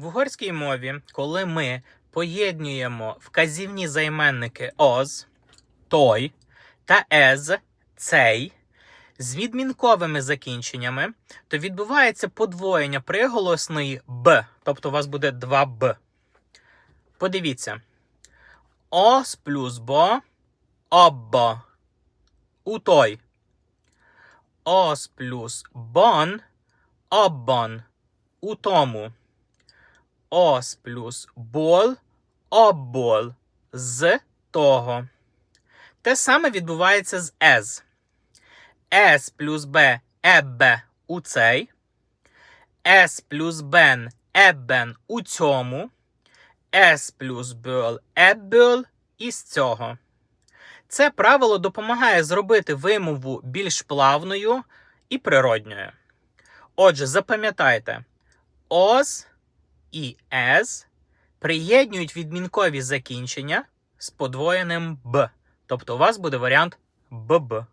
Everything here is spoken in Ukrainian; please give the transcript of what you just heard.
В угорській мові, коли ми поєднуємо вказівні займенники оз, той та ез, цей з відмінковими закінченнями, то відбувається подвоєння приголосної б, тобто у вас буде 2 б. Подивіться. Ос плюс бо, оббо. У той. Ос плюс бон, оббон. У тому. Ос плюс бол, оббол. З того. Те саме відбувається з ез. С плюс Б еббе у цей. С плюс бен еббен у цьому. С плюс бюл еббюл із цього. Це правило допомагає зробити вимову більш плавною і природньою. Отже, запам'ятайте, оз і «с» приєднують відмінкові закінчення з подвоєним б. Тобто у вас буде варіант ББ.